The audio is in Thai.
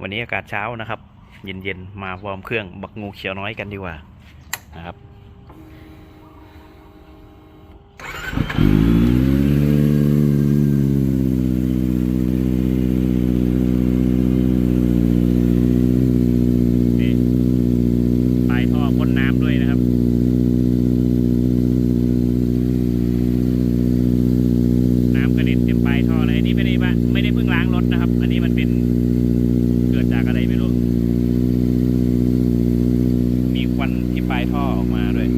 วันนี้อากาศเช้านะครับ เย็นๆมาวอร์มเครื่องบักงูเขียวน้อยกันดีกว่านะครับไม่ได้เพิ่งล้างรถนะครับ อันนี้มันเป็น ท่อออกมาด้วย